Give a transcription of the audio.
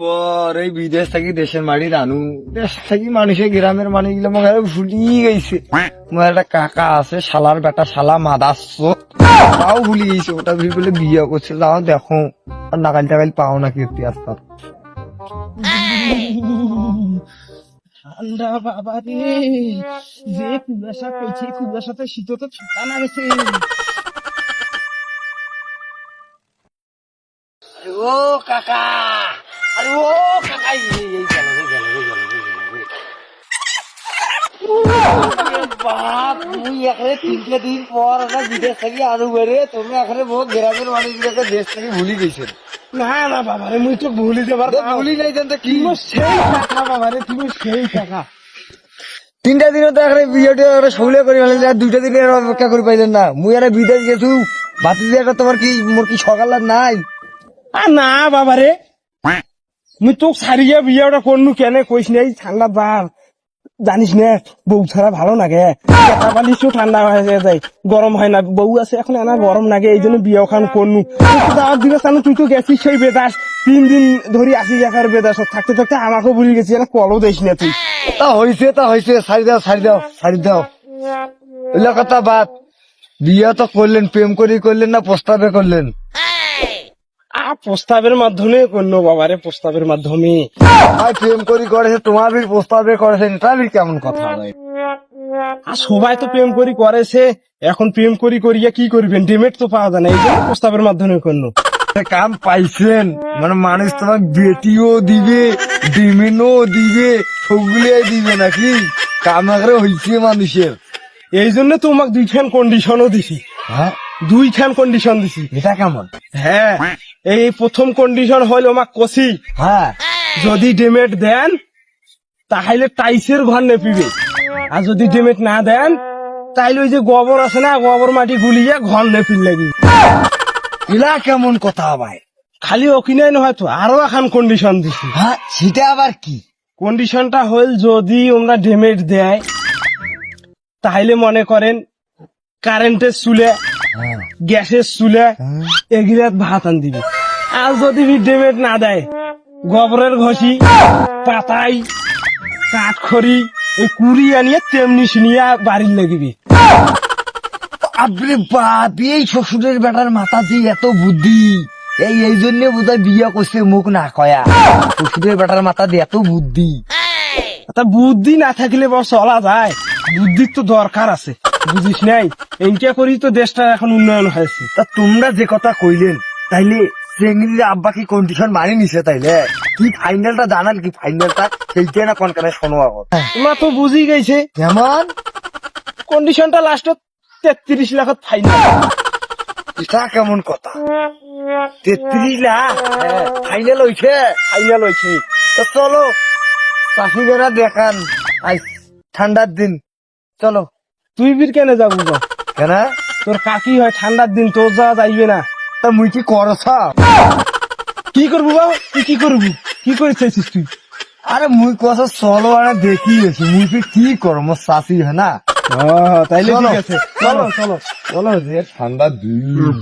পর এই বিদেশ থাকি দেশের মাটি রানু। দেশ থাকি মানুষের গ্রামের মানুষগুলো হয় ভুলি গেছে। আমার একটা কাকা আছে শালার বেটা শালা মাদাস তাও ভুলি গেছে ওটা ভি বলে বিয়ে করছে। তাও দেখো আর নাকাল টাকাল পাও না কীর্তি আস্তা ঠান্ডা বাবা রে যে কুয়াশা পেয়েছে কুয়াশাতে শীত তো ঠান্ডা না গেছে। ও কাকা! আরে ও কাকা এই এই গেল রে গেল রে গেল রে গেল বাপ মুই এখানে তিনটে দিন পর আমরা বিদেশ থেকে আনু বেরে তুমি এখানে বহু গ্রামের মানুষগুলোকে দেশ থেকে ভুলি গেছেন না না বাবা রে মুই তো ভুলি যাবার ভুলি যাইতেন তো কি? সেই টাকা বাবা রে তুমি সেই টাকা তিনটা দিনও তো এখানে বিয়েটা একটা সবলে করে ফেলেন আর দুইটা দিনে অপেক্ষা করে পাইলেন না। মুই এরা বিদেশ গেছু বাতি দিয়ে তোমার কি মোর কি সকাল আর নাই? আর না বাবা রে মুই তো সারিয়া বিয়েটা করনু কেনে কইস নাই ঠান্ডা বার জানিস না? বউ ছাড়া ভালো লাগে কেটা বালিশও ঠান্ডা হয়ে যায় গরম হয় না। বউ আছে এখন না গরম লাগে এই জন্য বিয়ে খান করনু দাওয়াত তুই তো গেছিস সেই বেদাস। তিন দিন ধরে আসি একার বেদাস থাকতে থাকতে আমাকেও ভুলে গেছি। না কলও দেখিস না তুই? তা হইছে তা হইছে সারি দাও সারি দাও সারি দাও। কথা বাদ। বিয়ে তো করলেন প্রেম করি করলেন না প্রস্তাবে করলেন প্রস্তাবের মাধ্যমে করল বাবারে প্রস্তাবের মাধ্যমে। ভাই প্রেম করি করেছে তোমার বি প্রস্তাবে করেছেন তাহলে কেমন কথা ভাই? আর সবাই তো প্রেম করি করেছে এখন প্রেম করি করিয়া কি করবেন? ডিমেট তো পাওয়া যায় না এই জন্য প্রস্তাবের মাধ্যমে করল কাম পাইছেন মানে মানুষ তোমার বেটিও দিবে ডিমিনও দিবে সবগুলোই দিবে নাকি? কাম আগে হইছে মানুষের। এই জন্য তোমাকে দুইখান কন্ডিশনও দিছি। হ্যাঁ? দুইখান কন্ডিশন দিছি। এটা কেমন? হ্যাঁ এই প্রথম কন্ডিশন হইল আমার কষি। হ্যাঁ। যদি ডেমেট দেন তাহলে টাইসের ঘর নেপিবে। আর যদি ডেমেট না দেন তাইলে ওই যে গোবর আছে না গোবর মাটি গুলিয়ে ঘর নেপিল লাগি। এলা কেমন কথা ভাই? খালি ওকিনাই নহয় তো আরও এখন কন্ডিশন দিছি। হ্যাঁ সেটা আবার কি? কন্ডিশনটা হইল যদি ওমরা ডেমেট দেয় তাহলে মনে করেন কারেন্টের চুলে হ্যাঁ। গ্যাসের চুলে এগিরাত ভাত আন দিবি আর যদি ডেমেট না দেয় গোবরের ঘষি পাতাই কাঠখড়ি এই কুড়ি আনিয়ে তেমনি শুনিয়া বাড়ির লেগিবি। আপনি বাপ এই শ্বশুরের বেটার মাথা দিয়ে এত বুদ্ধি। এই এই জন্য বোধহয় বিয়ে করছে মুখ না কয়া। শ্বশুরের বেটার মাথা দিয়ে এত বুদ্ধি। তা বুদ্ধি না থাকলে বস চলা যায়। বুদ্ধির তো দরকার আছে বুঝিস নাই? এনকে করি তো দেশটা এখন উন্নয়ন হয়েছে। তা তোমরা যে কথা কইলেন তাইলে চেঙ্গির আব্বা কি কন্ডিশন মানি নিছে তাইলে? কি ফাইনালটা জানাল কি ফাইনালটা সেইটা না কনকানে শোনো আগত তোমরা তো বুঝি গেছে। কেমন? কন্ডিশনটা লাস্টত তেত্রিশ লাখত ফাইনাল এটা কেমন কথা? তেত্রিশ লাখ? ফাইনাল হইছে? ফাইনাল হয়েছে তো চলো চাষি বেড়া দেখান আজ ঠান্ডার দিন। চলো। তুই বীর কেন যাব? কেন? তোর কাকি হয় ঠান্ডার দিন তোর যাওয়া যাইবে না। তা মুই কি করছ কি করব বাবু? তুই কি করবি? কি করে চাইছিস তুই? আরে মুই কস চলো আরে দেখি আছি। মুই কি কি করো মোর চাষি হয় না? তাইলে চলো, ঠিক আছে। চলো। চলো চলো। যে ঠান্ডা দিন।